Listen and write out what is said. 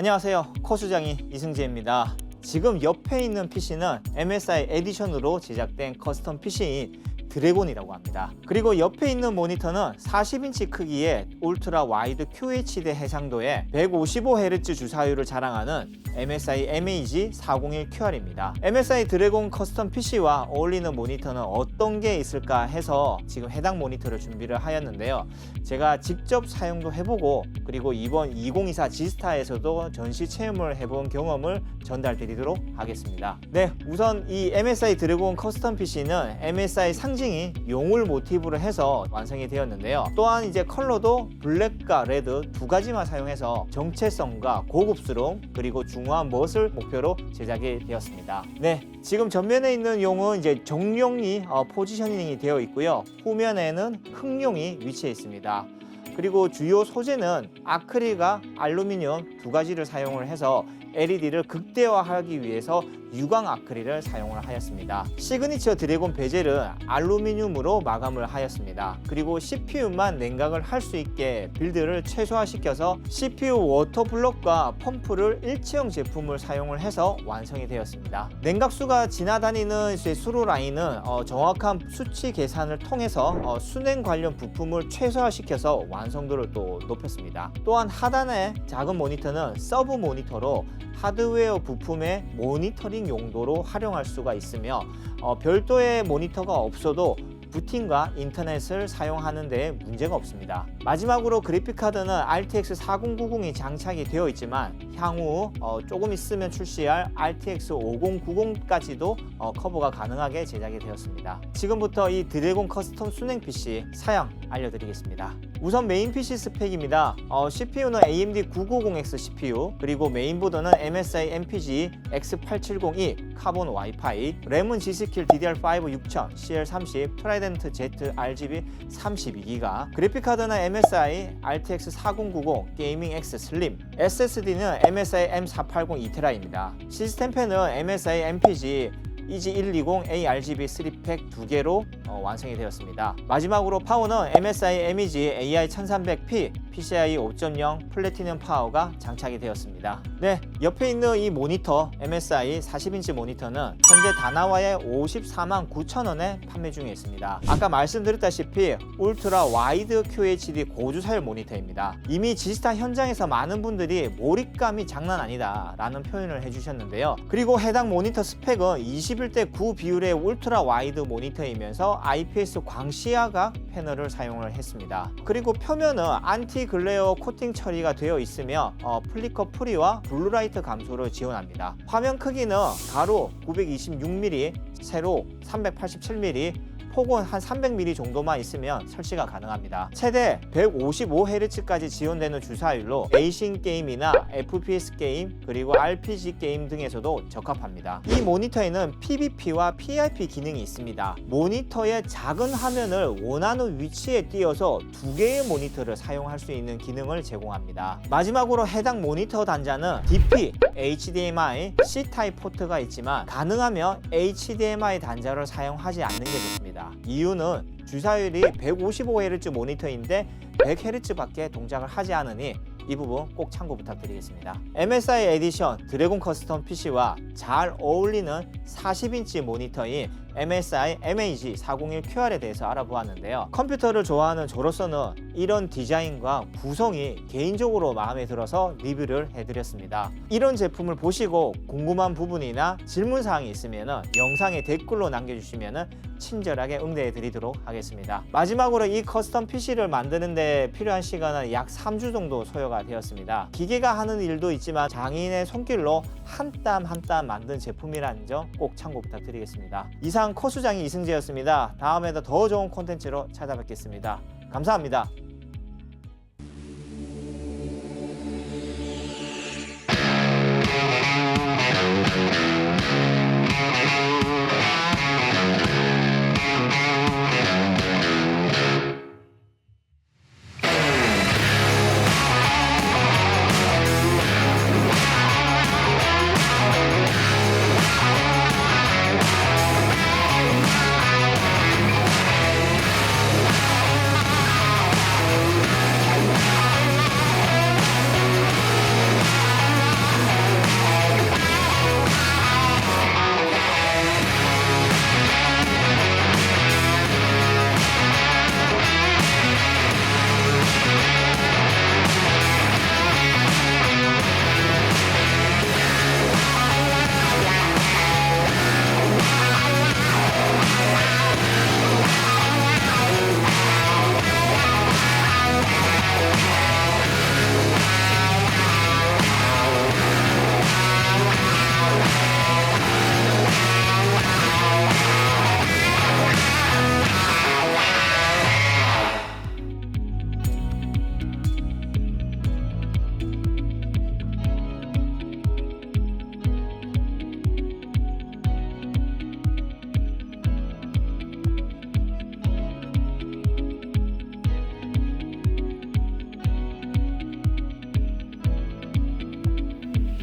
안녕하세요. 코수장이 이승재입니다. 지금 옆에 있는 PC는 MSI 에디션으로 제작된 커스텀 PC인 드래곤이라고 합니다. 그리고 옆에 있는 모니터는 40인치 크기의 울트라 와이드 QHD 해상도에 155Hz 주사율을 자랑하는 MSI MAG 401QR입니다. MSI 드래곤 커스텀 PC와 어울리는 모니터는 어떤 게 있을까 해서 지금 해당 모니터를 준비를 하였는데요. 제가 직접 사용도 해보고 그리고 이번 2024 지스타에서도 전시 체험을 해본 경험을 전달 드리도록 하겠습니다. 네, 우선 이 MSI 드래곤 커스텀 PC는 MSI 상징 인 용을 모티브로 해서 완성이 되었는데요. 또한 이제 컬러도 블랙과 레드 두 가지만 사용해서 정체성과 고급스러움 그리고 중후한 멋을 목표로 제작이 되었습니다. 네, 지금 전면에 있는 용은 이제 정용이 어, 포지셔닝이 되어 있고요. 후면에는 흑용이 위치해 있습니다. 그리고 주요 소재는 아크릴과 알루미늄 두 가지를 사용을 해서 LED를 극대화하기 위해서 유광 아크릴을 사용을 하였습니다. 시그니처 드래곤 베젤은 알루미늄으로 마감을 하였습니다. 그리고 CPU만 냉각을 할 수 있게 빌드를 최소화시켜서 CPU 워터 블럭과 펌프를 일체형 제품을 사용을 해서 완성이 되었습니다. 냉각수가 지나다니는 수로 라인은 어, 정확한 수치 계산을 통해서 어, 순행 관련 부품을 최소화시켜서 완 성도를 또 높였습니다. 또한 하단의 작은 모니터는 서브 모니터로 하드웨어 부품의 모니터링 용도로 활용할 수가 있으며 어, 별도의 모니터가 없어도 부팅과 인터넷을 사용하는 데 문제가 없습니다. 마지막으로 그래픽카드는 RTX 4090이 장착이 되어 있지만 향후 어, 조금 있으면 출시할 RTX 5090까지도 어, 커버가 가능하게 제작이 되었습니다. 지금부터 이 드래곤 커스텀 순행 PC 사양 알려드리겠습니다. 우선 메인 PC 스펙입니다. 어, CPU는 AMD 990X CPU, 그리고 메인보드는 MSI MPG X8702 카본 와이파이, 램은 G스킬 DDR5 6000, CL30, 트라이덴트 Z RGB 32기가, 그래픽카드는 MSI RTX 4090 게이밍 X 슬림, SSD는 MSI M480 2TB입니다. 시스템펜은 MSI MPG EG120 ARGB 3팩 두 개로 어, 완성이 되었습니다. 마지막으로 파워는 MSI MEG AI 1300P PCI 5.0 플래티넘 파워가 장착이 되었습니다. 네, 옆에 있는 이 모니터 MSI 40인치 모니터는 현재 다나와의 54만 9천 원에 판매 중에 있습니다. 아까 말씀드렸다시피 울트라 와이드 QHD 고주사율 모니터입니다. 이미 지스타 현장에서 많은 분들이 몰입감이 장난 아니다 라는 표현을 해주셨는데요. 그리고 해당 모니터 스펙은 21대 9 비율의 울트라 와이드 모니터이면서 IPS 광시야각 패널을 사용을 했습니다. 그리고 표면은 안티 글레어 코팅 처리가 되어 있으며 어, 플리커 프리와 블루라이트 감소를 지원합니다. 화면 크기는 가로 926mm, 세로 387mm, 폭은 한 300mm 정도만 있으면 설치가 가능합니다. 최대 155Hz까지 지원되는 주사율로 레이싱 게임이나 FPS 게임 그리고 RPG 게임 등에서도 적합합니다. 이 모니터에는 PVP와 PIP 기능이 있습니다. 모니터의 작은 화면을 원하는 위치에 띄어서 두 개의 모니터를 사용할 수 있는 기능을 제공합니다. 마지막으로 해당 모니터 단자는 DP, HDMI, C-타입 포트가 있지만 가능하면 HDMI 단자를 사용하지 않는 게 좋습니다. 이유는 주사율이 155Hz 모니터인데 100Hz밖에 동작을 하지 않으니 이 부분 꼭 참고 부탁드리겠습니다. MSI 에디션 드래곤 커스텀 PC와 잘 어울리는 40인치 모니터인 MSI MAG 401QR에 대해서 알아보았는데요. 컴퓨터를 좋아하는 저로서는 이런 디자인과 구성이 개인적으로 마음에 들어서 리뷰를 해드렸습니다. 이런 제품을 보시고 궁금한 부분이나 질문 사항이 있으면 영상에 댓글로 남겨주시면 친절하게 응대해 드리도록 하겠습니다. 마지막으로 이 커스텀 PC를 만드는데 필요한 시간은 약 3주 정도 소요가 되었습니다. 기계가 하는 일도 있지만 장인의 손길로 한 땀 한 땀 만든 제품이라는 점 꼭 참고 부탁드리겠습니다. 이상 코수장이 이승재였습니다. 다음에도 더 좋은 콘텐츠로 찾아뵙겠습니다. 감사합니다.